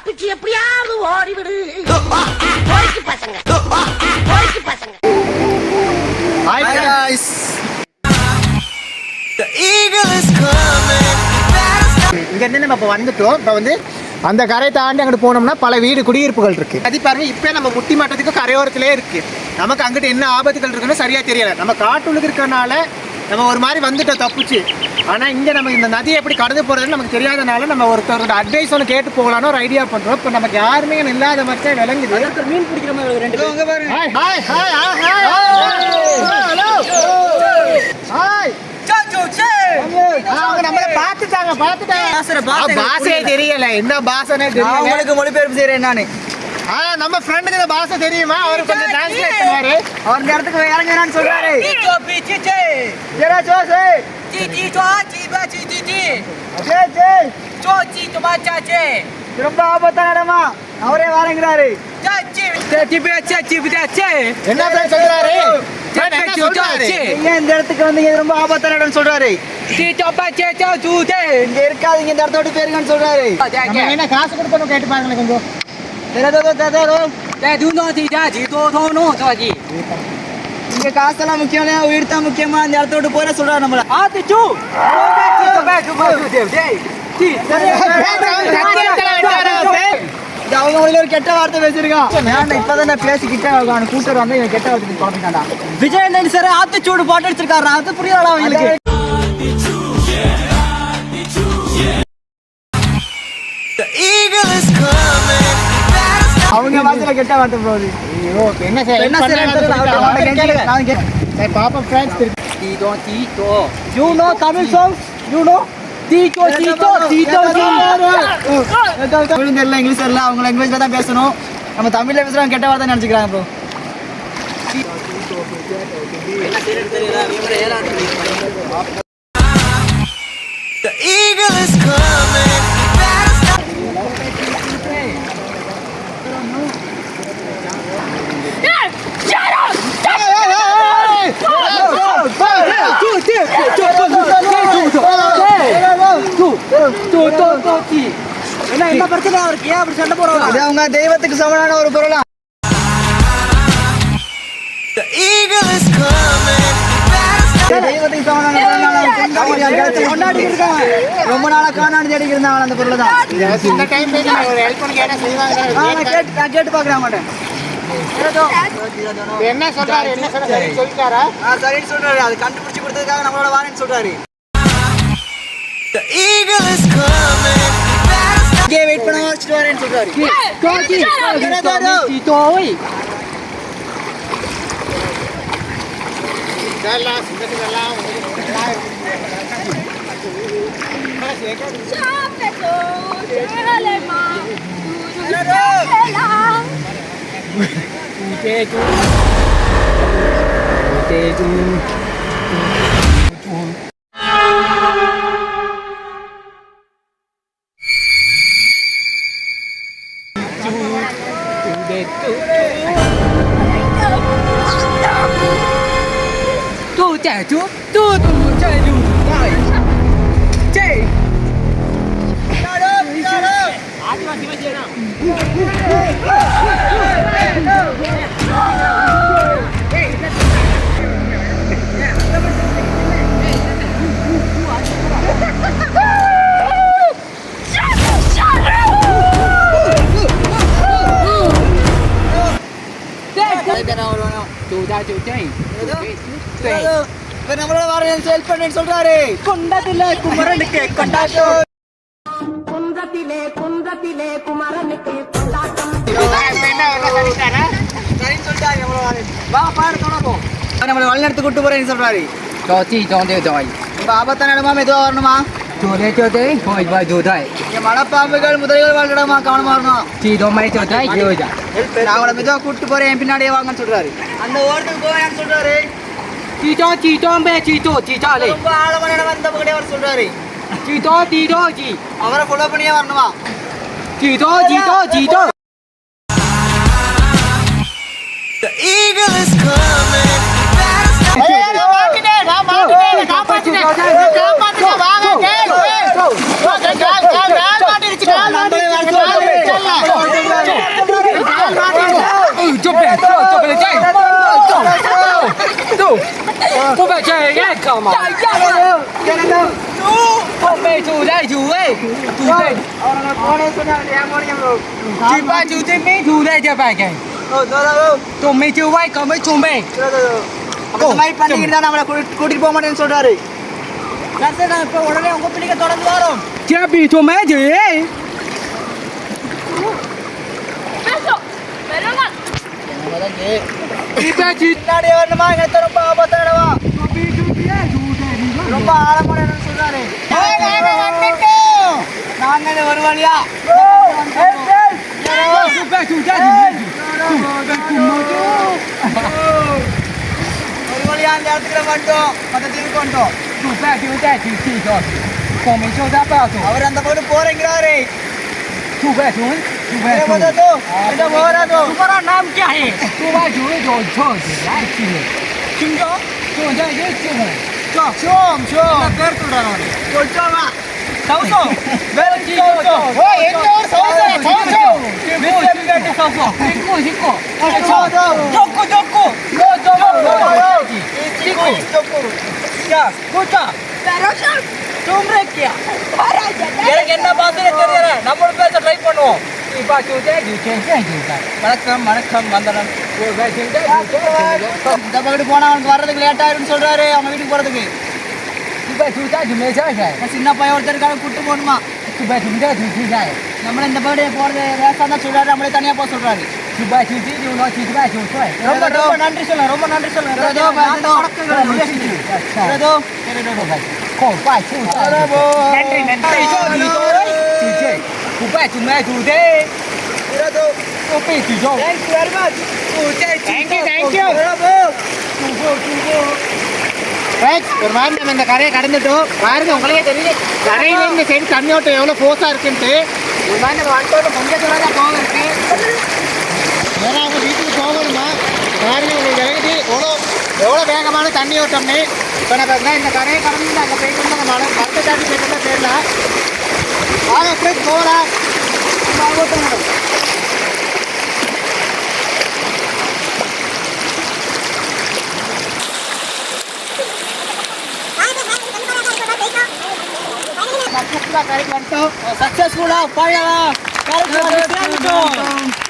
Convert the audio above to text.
தப்பிச்சு எப்படியாவது ஓடிவிடு. பசங்க. பசங்க. Hi guys. இங்க இருந்து நம்ம இப்போ வந்துட்டோம். இப்போ வந்து அந்த கரை தாண்டி அங்கிட்டு போனோம்னா பல வீடு குடியிருப்புகள் இருக்கு. அது பாருங்க இப்போ நம்ம முட்டி மாட்டத்துக்கு கரையோரத்திலே இருக்கு. நமக்கு அங்கிட்டு என்ன ஆபத்துகள் இருக்குன்னு சரியா தெரியல. நம்ம காட்டுள்ளுக்கு இருக்கறனால நம்ம ஒரு மாதிரி வந்துட்டோம் தப்பிச்சு. ஆனா இங்க நம்ம இந்த நதியை எப்படி கடந்து போறதுன்னு நமக்கு தெரியாதனால நம்ம ஒருத்தரோட அட்வைஸ் ஒன்று கேட்டு போகலான்னு ஒரு ஐடியா பண்றோம். இப்போ நமக்கு யாருமே இல்லாத மாதிரி விளங்குது. மீன் பிடிக்கிற மாதிரி ரெண்டு hi hi hi hi hello hi அவங்க நம்மள பாத்துட்டாங்க பாத்துட்டாங்க பாஷையே தெரியல. என்ன நான் தெரியல. உங்களுக்கு மொழிபெயர்ப்பு செய்கிறேன் நானு. ஆ நம்ம ஃப்ரெண்டுக்கு இந்த பாஷை தெரியுமா அவர் கொஞ்சம் டிரான்ஸ்லேட் பண்ணுவாரு அவர் இந்த இடத்துக்கு இறங்குறான்னு சொல்றாரு ஜெரா ஜோசே ஜெய் ஜெய் இது ரொம்ப ஆபத்தான இடமா அவரே வரங்கிறாரு என்ன சொல்றாரு இந்த இடத்துக்கு வந்து ரொம்ப ஆபத்தான இடம் சொல்றாரு இங்க இருக்காதீங்க இந்த இடத்த விட்டு போயிருங்கன்னு சொல்றாரு என்ன காசு கொடுக்கணும் கேட்டு பாருங்களேன் கொஞ்சம் தெரதோ தெரதோ இங்க காசெல்லாம் முக்கியம் இல்லையா உயிர் தான் முக்கியமா இந்த இடத்த விட்டு போற சொல்றாரு நம்மள இது அவங்க ஒரு கெட்ட வார்த்தை பேசியிருக்கான் நான் இப்பதான் நான் பேசிக்கிட்டே அவன் கூட்டர் வந்து இவன் கெட்ட வார்த்தை குழம்பிட்டான்டா விஜயன் சார் ஆத்துச்சூடு போட்டு அடிச்சிருக்காரு அது புரியல அவங்களுக்கு அவங்க வார்த்தையில கெட்ட வார்த்தை போகுது ஐயோ என்ன செய்ய என்ன கேளுங்க. நான் கே- சரி பாப்போம் ஃப்ரெண்ட்ஸ் திருப்பி You know Tamil songs? You know? தீட்டோ தீட்டோ தீட்டோ Tamil தெரியல இங்கிலீஷ் தெரியல அவங்க லாங்குவேஜ்ல தான் பேசணும். நம்ம தமிழ்ல பேசுறவங்க கெட்ட வார்த்தை நினைச்சுக்கிறாங்க ப்ரோ என்ன என்ன பிரச்சனை அவருக்கு ஏன் அப்படி சண்டை போடுறாங்க இது அவங்க தெய்வத்துக்கு சமனான ஒரு பொருளா? தெய்வத்துக்கு சமனான இருக்காங்க. ரொம்ப நாளா காணாடி தேடிட்டு இருந்தாங்க அந்த பொருளை தான். நான் கேட்டு அவங்கள்ட்ட இப்ப என்ன சொல்றாரு? என்ன சொல்றாரு? சரின்னு சொல்றாரு. அது கண்டுபிடிச்சு கொடுத்ததுக்காக நம்மளோட வாரேன்னு சொல்றாரு. இங்கே Restoran Tutori. Tutori. Tutori. வரேன்னு சொல்றாரு இதெல்லாம் சின்னதுக்கெல்லாம் இப்ப நம்மளோட வாரேன் ஹெல்ப் பண்ணேன்னு சொல்றாரு. கொண்டதில்ல குமரனுக்கு கொண்டாட்டம். குன்றத்திலே குன்றத்திலே குமரனுக்கு கொண்டாட்டம். சரின்னு சொல்லிட்டாரு நம்மளோட வாரேன் வா பாரு நம்மளை வழிநடத்து கூட்டு போறேன்னு சொல்றாரு. ரொம்ப ஆபத்தான இடமா மெதுவா வரணுமா? இங்க மலைப்பாம்புகள் முதல்கள் வாழ்ற இடமா கவனமா வரணும் நான் அவளை மெதுவா கூட்டு போறேன் என் பின்னாடியே வாங்கன்னு சொல்றாரு அந்த ஓரத்துக்கு போவேன்னு சொல்றாரு ரொம்ப ஆழமான இடம் அந்த பக்கத்தே வர சொல்றாரு அவரை ஃபாலோ பண்ணியே வரணுமா ஏய், về chạy cái cậu mà. Chụp về chụp đây chụp ấy. Chụp đây. Chụp ba chụp thêm mấy chụp đây cho phải cái. Chụp mấy chụp vậy có mấy chụp mấy. இந்த மாதிரி பண்ணிக்கிட்டு தான் நம்மளை கூட்டி- கூட்டிட்டு போக மாட்டேன்னு சொல்றாரு சரி, சரி, நான் இப்ப உடனே உங்க பிள்ளைங்க தொடர்ந்து வரோம் Chưa bị chụp mấy chữ ấy. Chụp ba chụp. பின்னாடியே வரணுமா எங்களுக்கு ரொம்ப ஆபத்தான இடமா ரொம்ப ஆழமான சொல்றாரு நாங்கள் ஒரு வழியா ஒரு வழியா அந்த இடத்துக்குள்ள வந்துட்டோம் மற்ற திரும்பி வந்துட்டோம் அவர் அந்த பக்கம் போறேங்கிறாரு સુબહ જૂન સુબહ જૂન તો તો મોરા તો நம்மளோட பேச ட்ரை பண்ணுவோம் இப்போ வணக்கம் வணக்கம் வந்தனம் இந்த பக்கத்து போனால் அவனுக்கு வர்றதுக்கு லேட் ஆயிருன்னு சொல்றாரு. அவங்க வீட்டுக்கு போகிறதுக்கு சின்ன பையன் ஒருத்தருக்காக கூட்டு போகணுமா? நம்மள இந்த பக்கத்து போறது ரேஷன் சொல்றாரு. சொல்கிறாரு நம்மளே தனியாக போக சொல்கிறாரு ரொம்ப ரொம்ப நன்றி சொல்லுங்க ரொம்ப நன்றி சொல்லுங்க நன்றி நன்றி. Opeti, go. Thank you. Very much. Oh, thank you, இந்த கரையை கடந்துட்டோம். பாருங்க உங்களுக்கே தெரியுது கரையில இந்த சைடு தண்ணியோட்டம் எவ்வளோ ஃபோர்ஸாக இருக்குன்ட்டு. பெருமாள் நம்ம வந்துட்டு கொஞ்சம் தான் போக இருக்கு. அவங்க வீட்டுக்கு போகணுமா? பாருங்க உங்களுக்கு விளக்கிட்டு எவ்வளோ எவ்வளோ வேகமான தண்ணியோட்டம்னு. இப்போ நம்ம இந்த கரையை கடந்து அங்கே போயிட்டு இருந்தால் நம்ம அடுத்த தாண்டி போயிட்டு இருந்தால் தெரியல. வாங்க எப்படி போகலாம் కార్యక్రమంతో సక్సెస్ఫుల్ కార్యక్రమం